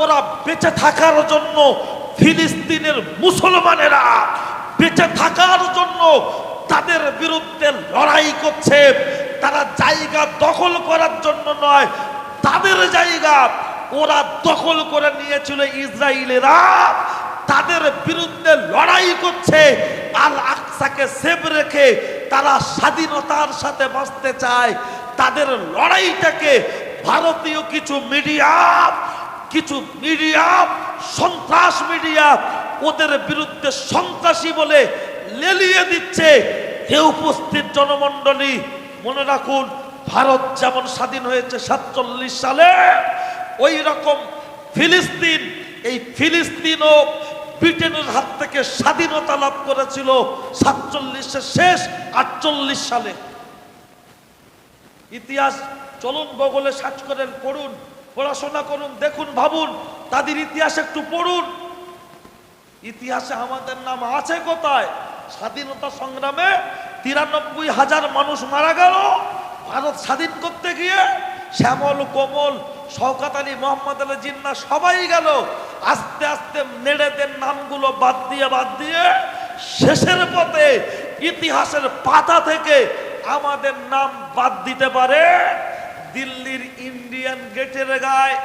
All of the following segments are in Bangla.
ওরা বেঁচে থাকার জন্য ফিলিস্তিনের মুসলমানেরা বেঁচে থাকার জন্য তাদের বিরুদ্ধে লড়াই করছে। তারা জায়গা দখল করার জন্য নয়, তাদের জায়গা ওরা দখল করে নিয়েছিল ইসরায়েলেরা। তাদের বিরুদ্ধে লড়াই করছে। আল আকসাকে সেভ রেখে তারা স্বাধীনতার সাথে বাঁচতে চায়। তাদের লড়াইটাকে ভারতীয় কিছু মিডিয়া কিছু মিডিয়া সন্ত্রাস মিডিয়া ওদের বিরুদ্ধে সন্ত্রাসী বলে লেলিয়ে দিচ্ছে। হে উপস্থিত জনমণ্ডলী, মনে রাখুন, ভারত যেমন স্বাধীন হয়েছে সাতচল্লিশ সালে, ওই রকম ফিলিস্তিন, এই ফিলিস্তিনও ব্রিটেনের হাত থেকে স্বাধীনতা লাভ করেছিল সাতচল্লিশের শেষ, আটচল্লিশ সালে। ইতিহাস চলুন বগলে সার্চ করেন, পড়ুন। পড়াশোনা করুন, দেখুন, ভাবুন, তাদের ইতিহাস একটু পড়ুন। ইতিহাসে আমাদের নাম আছে কোথায়? স্বাধীনতা সংগ্রামে তিরানব্বই হাজার মানুষ মারা গেল। ভারত স্বাধীন করতে গিয়ে শ্যামল, কোমল, শওকাত আলী, মোহাম্মদ আলী জিন্না সবাই গেল। আস্তে আস্তে নেড়েদের নামগুলো বাদ দিয়ে বাদ দিয়ে শেষের পথে ইতিহাসের পাতা থেকে আমাদের নাম বাদ দিতে পারে। দিল্লির ইন্ডিয়ান গেটের গায়ে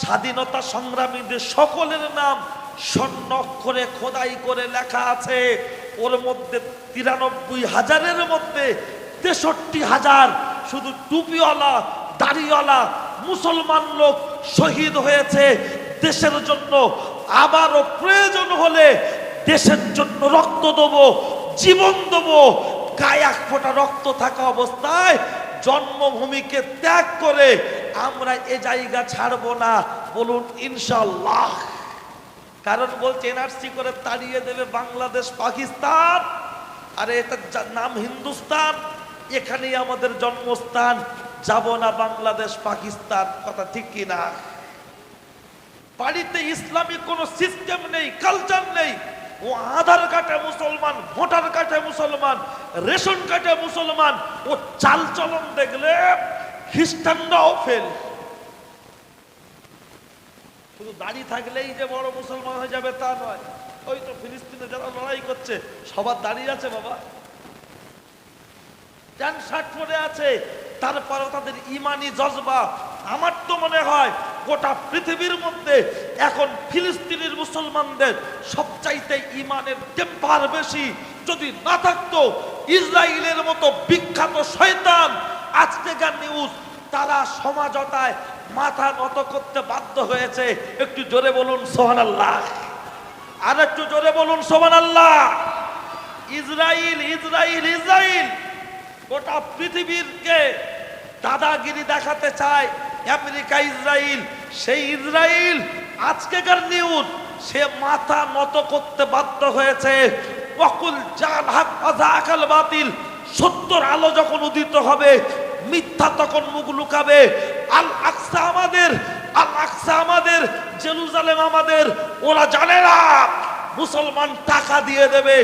স্বাধীনতা সংগ্রামীদের সকলের নাম স্বর্ণ অক্ষরে খোদাই করে লেখা আছে। ওর মধ্যে তিরানব্বই হাজারের মধ্যে তেষট্টি হাজার শুধু টুপিওয়ালা, দাড়িওয়ালা মুসলমান লোক শহীদ হয়েছে। দেশের জন্য আবারও প্রয়োজন হলে দেশের জন্য রক্ত দেবো, জীবন দেবো। গায়ে এক ফোঁটা রক্ত থাকা অবস্থায় জন্মভূমিকে ত্যাগ করে আমরা এ জায়গা ছাড়বো না। বলুন ইনশাল্লাহ কারণ বলছে, এনআরসি করে তাড়িয়ে দেবে বাংলাদেশ, পাকিস্তান। আরে, এটা নাম হিন্দুস্তান। এখানেই আমাদের জন্মস্থান। যাব না বাংলাদেশ, পাকিস্তান। কথা ঠিক কি না? বাড়িতে ইসলামিক কোনো সিস্টেম নেই কালচার নেই। ও আধার কার্ডে মুসলমান, ভোটার কার্ডে মুসলমান, রেশন কার্ডে মুসলমান, ও চাল চলন দেখলে খ্রিস্টানরাও ফেল শুধু দাড়ি থাকলেই যে বড় মুসলমান হয়ে যাবে তা নয়, ওই তো ফিলিস্তিনে যারা লড়াই করছে, সবার দাঁড়িয়ে আছে বাবা। প্যান্ট শার্ট পরে আছে তারপরে তাদের ইমানি জজবা। আমার তো মনে হয় গোটা পৃথিবীর মধ্যে এখন ফিলিস্তিনের মুসলমানদের সবচাইতে ইমানের টেম্পার বেশি। যদি না থাকতো ইসরায়েলের মতো বিখ্যাত শয়তান আজকেকার নিউজ, তারা সমাজতায় মাথা নত করতে বাধ্য হয়েছে। একটু জোরে বলুন সোহান আল্লাহ আর একটু জোরে বলুন সোহান আল্লাহ ইসরায়েল ইসরায়েল ইসরায়েল গোটা পৃথিবীরকে দাদাগিরি দেখাতে চায় আমেরিকা ইসরায়েল সেই ইসরায়েল আজকেকার নিউজ, সে মাথা নত করতে বাধ্য হয়েছে। অকুল জাল হাক আকাল বাতিল, সত্যর আলো যখন উদিত হবে, মিথ্যা তখন মুখ লুকাবে। আল আকসা আমাদের, আল আকসা আমাদের, জেরুজালেম আমাদের, ওরা জানে না। মুসলমান টাকা দিয়ে দেবে,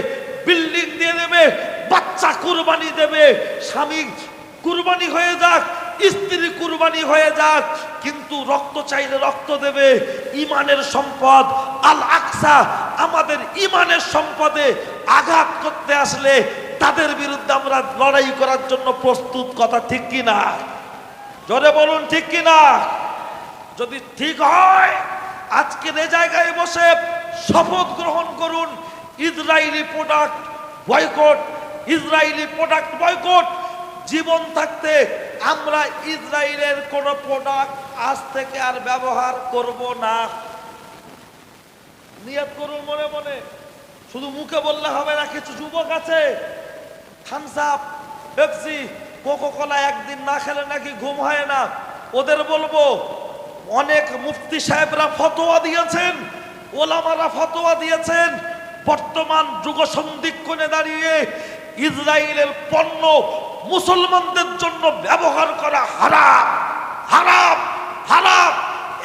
বিল্ডিং দিয়ে দেবে, বাচ্চা কুরবানি দেবে। স্বামী কুরবানি হয়ে যাক স্ত্রী কুরবানি হয়ে যাক, কিন্তু রক্ত চাইলে রক্ত দেবে, ইমানের সম্পদ, আল আকসা, আমাদের ইমানের সম্পদে আঘাত করতে আসলে তাদের বিরুদ্ধে আমরা লড়াই করার জন্য প্রস্তুত, কথা ঠিক কিনা? জোরে বলুন, ঠিক কিনা? যদি ঠিক হয় আজকের এ জায়গায় বসে শপথ গ্রহণ করুন Israeli product boycott Israeli product boycott জীবন থাকতে আমরা ইসরায়েলের কোন প্রোডাক্ট আজ থেকে আর ব্যবহার করব না। নিয়ত করুন মনে মনে। শুধু মুখে বললে হবে না, কিছু যুবক আছে। Thums Up Pepsi Coca Cola একদিন না খেলে নাকি ঘুম হয় না। ওদের বলব, অনেক মুফতি সাহেবরা ফতোয়া দিয়েছেন, ওলামারা ফতোয়া দিয়েছেন। বর্তমান যুগ সন্ধিক্ষণে দাঁড়িয়ে ইসরায়েলের পণ্য মুসলমানদের জন্য ব্যবহার করা হারাম হারাম হারাম।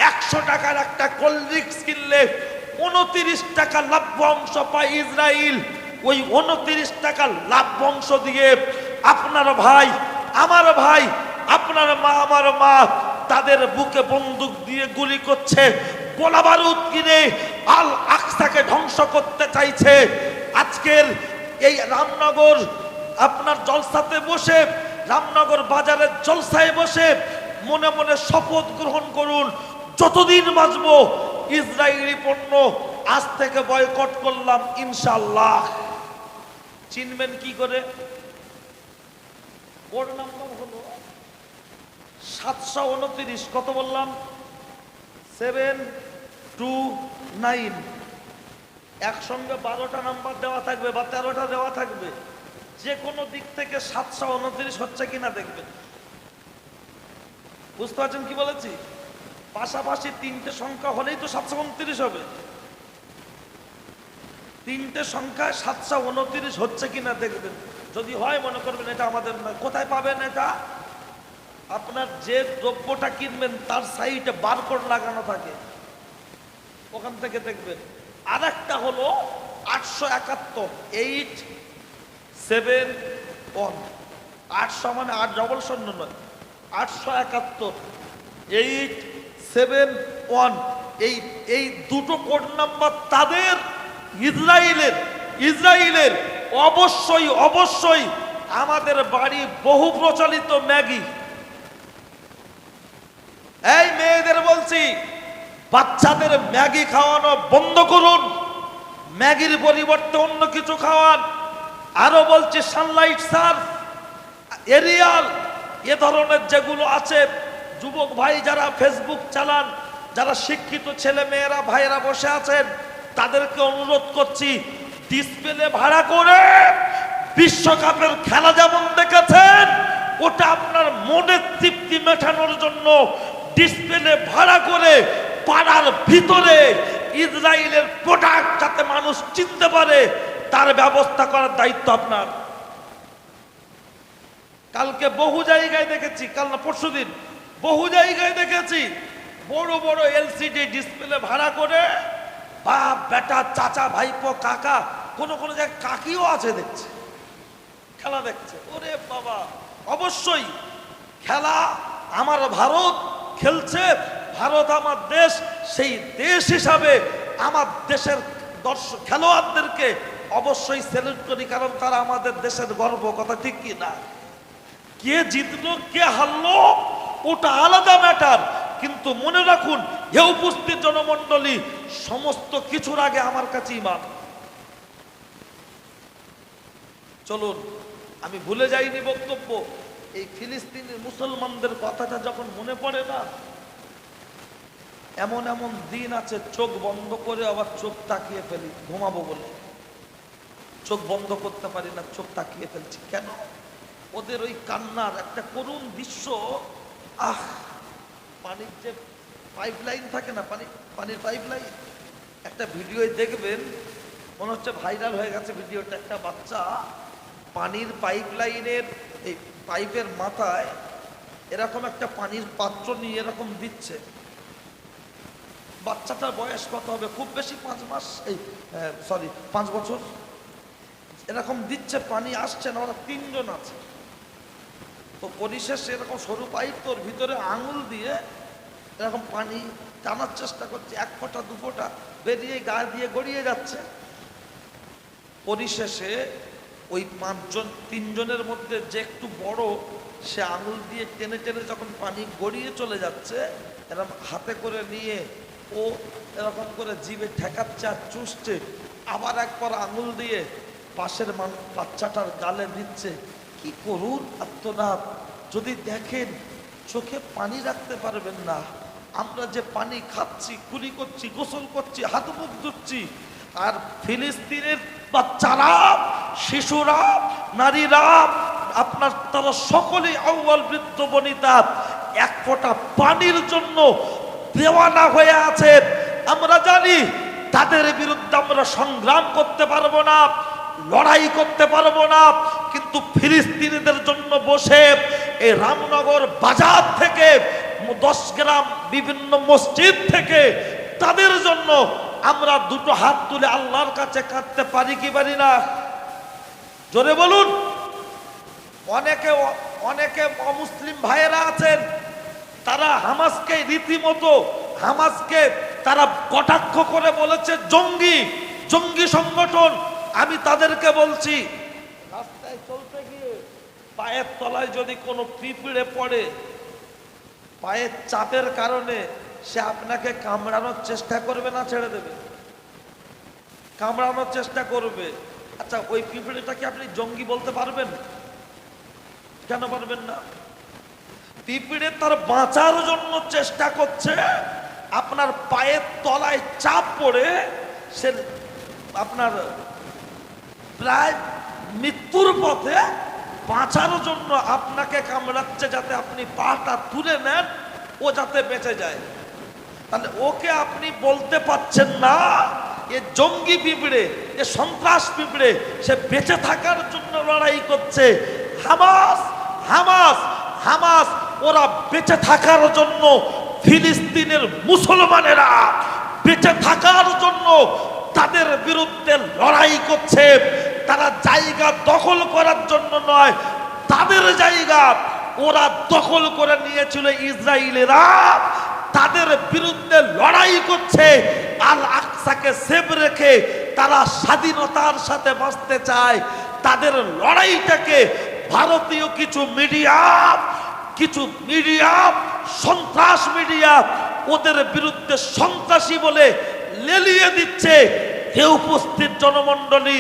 একশো টাকার একটা কোল্ড ড্রিঙ্কস কিনলে উনত্রিশ টাকা লাভ্য অংশ পায় ইসরায়েল ওই উনত্রিশ টাকা লাভ্য অংশ দিয়ে আপনার ভাই, আমার ভাই, আপনার মা, আমার মা তাদের বুকে বন্দুক দিয়ে গুলি করছে, গোলা বারুদ কিনে আল আকসাকে ধ্বংস করতে চাইছে। আজকের এই রামনগর আপনার জলসাতে বসে, রামনগর বাজারের জলসায় বসে মনে মনে শপথ গ্রহণ করুন, যতদিন বাঁচব ইসরায়েলি পণ্য আজ থেকে বয়কট করলাম ইনশাল্লাহ চিনবেন কি করে? ওর নাম্বার হলো সাতশো উনত্রিশ, কত বললাম? Seven two nine. একসঙ্গে বারোটা নাম্বার দেওয়া থাকবে বা তেরোটা দেওয়া থাকবে। যে কোনো দিক থেকে সাতশো উনত্রিশ হচ্ছে কিনা দেখবেন। বুঝতে পারছেন কি বলেছি? পাশাপাশি তিনটে সংখ্যা হলেই তো সাতশো উনত্রিশ হবে। তিনটে সংখ্যায় সাতশো উনত্রিশ হচ্ছে কিনা দেখবেন। যদি হয়, মনে করবেন এটা আমাদের নয় কোথায় পাবেন এটা? আপনার যে দ্রব্যটা কিনবেন, তার সাইডে বারকোড লাগানো থাকে। ওখান থেকে দেখবেন। আর একটা হলো আটশো একাত্তর, এইট সেভেন, ওয়ান। আটশো মানে আট ডবল শূন্য নয়। আটশো একাত্তর এইট সেভেন ওয়ান এই এই দুটো কোড নাম্বার তাদের, ইসরায়েলের ইসরায়েলের। অবশ্যই অবশ্যই আমাদের বাড়ি বহু প্রচলিত ম্যাগি। এই মেয়েদের বলছি, বাচ্চাদের ম্যাগি খাওয়ানো বন্ধ করুন। ম্যাগির পরিবর্তে অন্য কিছু খাওয়ান। আরও বলছি সানলাইট সার্ফ এরিয়াল এ ধরনের যেগুলো আছে, যুবক ভাই যারা ফেসবুক চালান, যারা শিক্ষিত ছেলে মেয়েরা ভাইয়েরা বসে আছেন, তাদেরকে অনুরোধ করছি ডিসপ্লে ভাড়া করে বিশ্বকাপের খেলা যেমন দেখেছেন, ওটা আপনার মনের তৃপ্তি মেটানোর জন্য ডিসপ্লে ভাড়া করে পাড়ার ভিতরে ইসরায়েলের প্রোডাক্ট যাতে মানুষ চিনতে পারে। তার ব্যবস্থা করার দায়িত্ব আপনার। কালকে বহু জায়গায় দেখেছি, কাল না পরশুদিন বহু জায়গায় দেখেছি, বড় বড় এলসিডি ডিসপ্লে ভাড়া করে বাপ, বেটা, চাচা, ভাইপো, কাকা, কোন কোন জায়গায় কাকিও আছে দেখছে। খেলা দেখছে। ওরে বাবা, অবশ্যই খেলা আমার ভারত খেলছে, ভারত আমার দেশ, সেই দেশ হিসাবে আমার দেশের দর্শক খেলোয়াড়দেরকে অবশ্যই সেলুট করি, কারণ তারা আমাদের দেশের গর্ব, কথা ঠিক কি না? কে জিতলো, কে হারলো, ওটা আলাদা ম্যাটার কিন্তু মনে রাখুন হে উপস্থিত জনমণ্ডলী সমস্ত কিছুর আগে আমার কাছে ইমান। চলুন, আমি ভুলে যাইনি বক্তব্য। এই ফিলিস্তিনের মুসলমানদের কথাটা যখন মনে পড়ে না, এমন এমন দিন আছে, চোখ বন্ধ করে আবার চোখ তাকিয়ে ফেলি, ঘুমাবো বলে। চোখ বন্ধ করতে পারি না, চোখ তাকিয়ে ফেলছি। কেন? ওদের ওই কান্নার একটা করুণ দৃশ্য, আহ! পানির যে পাইপ লাইন থাকে না, পানি, পানির পাইপ লাইন একটা ভিডিও দেখবেন, মনে হচ্ছে ভাইরাল হয়ে গেছে ভিডিওটা, একটা বাচ্চা পানির পাইপ লাইনের এই পাইপের মাথায় এরকম একটা পানির পাত্র নিয়ে এরকম দিচ্ছে। বাচ্চাটার বয়স কত হবে? খুব বেশি, পাঁচ মাস? এই সরি পাঁচ বছর? এরকম দিচ্ছে, পানি আসছে না, ওরা তিনজন আছে। তো পরিশেষে এরকম সরু পাইপ তোর ভিতরে আঙুল দিয়ে এরকম পানি টানার চেষ্টা করছে, এক ফোঁটা, দু ফোঁটা, বেরিয়ে গা দিয়ে গড়িয়ে যাচ্ছে। পরিশেষে ওই পাঁচজন, তিনজনের মধ্যে যে একটু বড়, সে আঙুল দিয়ে টেনে টেনে যখন পানি গড়িয়ে চলে যাচ্ছে, এরকম হাতে করে নিয়ে ও এরকম করে জিভে ঠেকাচ্ছে আর চুষছে। আবার একবার আঙুল দিয়ে পাশের মান বাচ্চাটার গালে দিচ্ছে কি করুন আত্মনাথ যদি দেখেন, চোখে পানি রাখতে পারবেন না। আমরা যে পানি খাচ্ছি কুলি করছি, গোসল করছি, হাত মুখ ধুচ্ছি, আর ফিলিস্তিনের বাচ্চারা, শিশুরা, নারীরা, আপনার তারা সকলেই আউ্বাল বৃদ্ধ বনিতা, এক ফোঁটা পানির জন্য দেওয়ানা হয়ে আছে। আমরা জানি তাদের বিরুদ্ধে আমরা সংগ্রাম করতে পারব না। লড়াই করতে পারব না, কিন্তু ফিলিস্তিনিদের জন্য বসে এই রামনগর বাজার থেকে দশ গ্রাম বিভিন্ন মসজিদ থেকে তাদের জন্য আমরা দুটো হাত তুলে আল্লাহর কাছে কাঁদতে পারি কি পারি না? জোরে বলুন। অনেকে অনেকে অমুসলিম ভাইয়েরা আছেন, তারা হামাসকে রীতিমতো, হামাসকে তারা কটাক্ষ করে বলেছে, জঙ্গি জঙ্গি সংগঠন আমি তাদেরকে বলছি, রাস্তায় চলতে গিয়ে পায়ের তলায় যদি কোনো পিঁপড়ে পড়ে, পায়ের চাপের কারণে সে আপনাকে কামড়ানোর চেষ্টা করবে না ছেড়ে দেবে? কামড়ানোর চেষ্টা করবে। আচ্ছা ওই পিঁপড়েটাকে আপনি জঙ্গি বলতে পারবেন? কেন পারবেন না? পিঁপড়ে তার বাঁচার জন্য চেষ্টা করছে, আপনার পায়ের তলায় চাপ পড়ে, সে আপনার প্রায় মৃত্যুর পথে বাঁচার জন্য আপনাকে কামড়াচ্ছে যাতে আপনি পাটা তুলে নেন, ও যাতে বেঁচে যায়। তাহলে ওকে আপনি বলতে পাচ্ছেন না, এ জঙ্গি পিঁপড়ে এ সন্ত্রাস পিঁপড়ে সে বেঁচে থাকার জন্য লড়াই করছে। হামাস হামাস হামাস, ওরা বেঁচে থাকার জন্য ফিলিস্তিনের মুসলমানেরা বেঁচে থাকার জন্য তাদের বিরুদ্ধে লড়াই করছে। তারা জায়গা দখল করার জন্য নয়, তাদের জায়গা ওরা দখল করে নিয়েছিল ইসরায়েলেরা। তাদের বিরুদ্ধে লড়াই করছে। আল আকসাকে সেভ রেখে তারা স্বাধীনতার সাথে বাঁচতে চায়। তাদের লড়াইটাকে ভারতীয় কিছু মিডিয়া কিছু মিডিয়া, সন্ত্রাস মিডিয়া ওদের বিরুদ্ধে সন্ত্রাসী বলে লেলিয়ে দিচ্ছে। হে উপস্থিত জনমণ্ডলী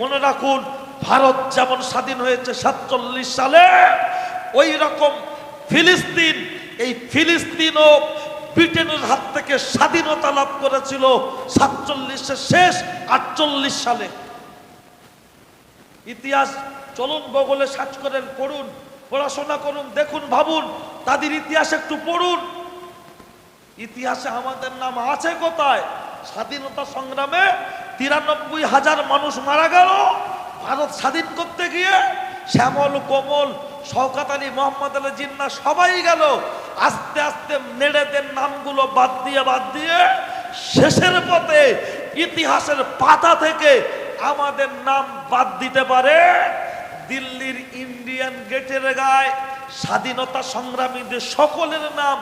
মনে রাখুন, ভারত যেমন স্বাধীন হয়েছে সাতচল্লিশ সালে, ওই রকম ফিলিস্তিন, এই ফিলিস্তিনও ব্রিটেনের হাত থেকে স্বাধীনতা লাভ করেছিল সাতচল্লিশের শেষ আটচল্লিশ সালে। ইতিহাস চলুন বগলে সার্চ করেন, পড়ুন, পড়াশোনা করুন, দেখুন, ভাবুন, তাদের ইতিহাস একটু পড়ুন। ইতিহাসে আমাদের নাম আছে কোথায়? স্বাধীনতা সংগ্রামে তিরানব্বই হাজার মানুষ মারা গেল। ভারত স্বাধীন করতে গিয়ে শ্যামল, কোমল, শওকাত আলী, মোহাম্মদ আলী জিন্না সবাই গেল। আস্তে আস্তে নেড়েদের নামগুলো বাদ দিয়ে বাদ দিয়ে শেষের পথে ইতিহাসের পাতা থেকে আমাদের নাম বাদ দিতে পারে। দিল্লির ইন্ডিয়ান গেটের গায়ে স্বাধীনতা সংগ্রামীদের সকলের নাম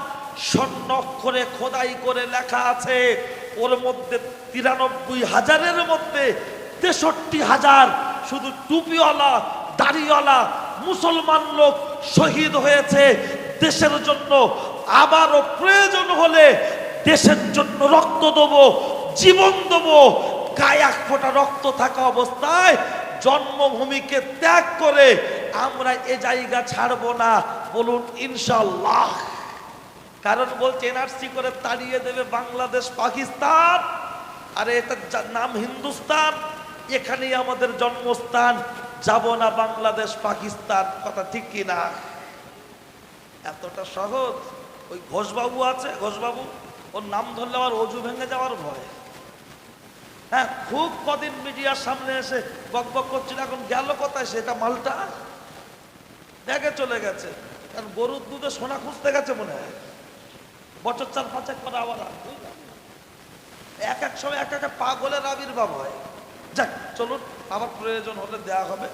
স্বর্ণ অক্ষরে খোদাই করে লেখা আছে। ওর মধ্যে তিরানব্বই হাজারের মধ্যে তেষট্টি হাজার শুধু টুপিওয়ালা, দাড়িওয়ালা মুসলমান লোক শহীদ হয়েছে। দেশের জন্য আবারও প্রয়োজন হলে দেশের জন্য রক্ত দেবো, জীবন দেবো। গায়ে এক ফোঁটা রক্ত থাকা অবস্থায় জন্মভূমিকে ত্যাগ করে আমরা এ জায়গা ছাড়বো না। বলুন ইনশাল্লাহ কারণ বলছে, এনআরসি করে তাড়িয়ে দেবে বাংলাদেশ, পাকিস্তান। আর, এটা নাম হিন্দুস্তান। এখানেই আমাদের জন্মস্থান। যাব না বাংলাদেশ, পাকিস্তান। কথা ঠিক কি না? এতটা সহজ? ওই ঘোষবাবু আছে, ঘোষবাবু? ওর নাম ধরলে আবার অজু ভেঙে যাওয়ার ভয়। হ্যাঁ খুব কদিন মিডিয়ার সামনে এসে বক বক করছিল, এখন গেল কোথায় সেটা মালটা? দেখে চলে গেছে। কারণ গরুর দুধে সোনা খুঁজতে গেছে মনে হয়। বছর চার পাঁচ এক পরে আবার। এক এক সময় এক একটা পাগলের আবির্ভাব হয় যাক, চলুন, আবার প্রয়োজন হলে দেয়া হবে